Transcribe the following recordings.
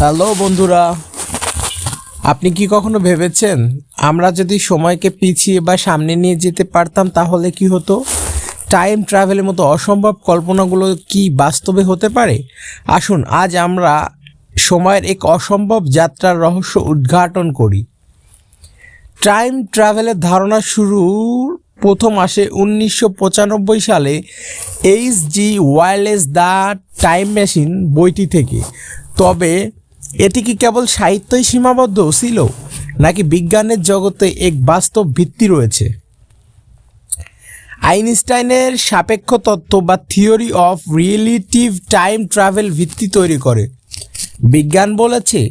Hello বন্ধুরা, আপনি কি কখনো ভেবেছেন আমরা যদি সময়কে পিছিয়ে বা সামনে নিয়ে যেতে পারতাম তাহলে কি হতো? টাইম ট্রাভেলের মতো অসম্ভব কল্পনাগুলো কি বাস্তবে হতে পারে? আসুন, আজ আমরা সময়ের এক অসম্ভব যাত্রার রহস্য উদ্ঘাটন করি। টাইম ট্রাভেলের ধারণা শুরুর প্রথম আসে উনিশশো পঁচানব্বই সালে H G Wells the time machine বইটি থেকে। তবে এটি কি কেবল সাহিত্যই সীমাবদ্ধ ছিল নাকি বিজ্ঞানের জগতে এক বাস্তব ভিত্তি রয়েছে? আইনস্টাইনের সাপেক্ষ তত্ত্ব বা theory of relativity time travel ভিত্তি তৈরি করে। বিজ্ঞান বলেছে,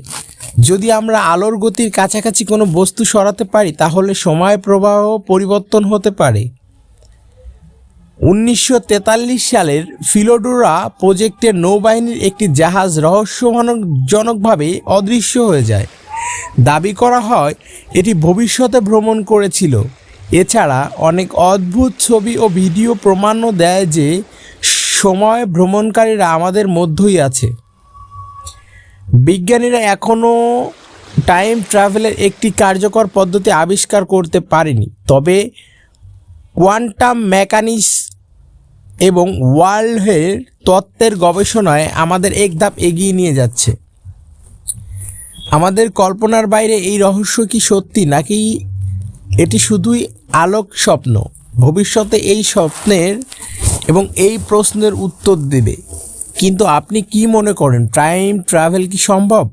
যদি আমরা আলোর গতির কাছাকাছি কোনো বস্তু সরাতে পারি, তাহলে সময় প্রবাহ পরিবর্তন হতে পারে। উনিশশো তেতাল্লিশ সালের ফিলোডোরা প্রজেক্টের নৌবাহিনীর একটি জাহাজ রহস্যজনকভাবে অদৃশ্য হয়ে যায়। দাবি করা হয়, এটি ভবিষ্যতে ভ্রমণ করেছিল। এছাড়া অনেক অদ্ভুত ছবি ও ভিডিও প্রমাণও দেয় যে সময় ভ্রমণকারীরা আমাদের মধ্যেই আছে। বিজ্ঞানীরা এখনও টাইম ট্রাভেলের একটি কার্যকর পদ্ধতি আবিষ্কার করতে পারেনি, তবে কোয়ান্টাম মেকানিক্স এবং ওয়ার্ল্ডের তত্ত্বের গবেষণায় আমাদের এক ধাপ এগিয়ে নিয়ে যাচ্ছে। আমাদের কল্পনার বাইরে এই রহস্য কি সত্যি, নাকি এটি শুধুই আলোক স্বপ্ন? ভবিষ্যতে এই স্বপ্নের এবং এই প্রশ্নের উত্তর দেবে। কিন্তু আপনি কি মনে করেন, টাইম ট্রাভেল কি সম্ভব?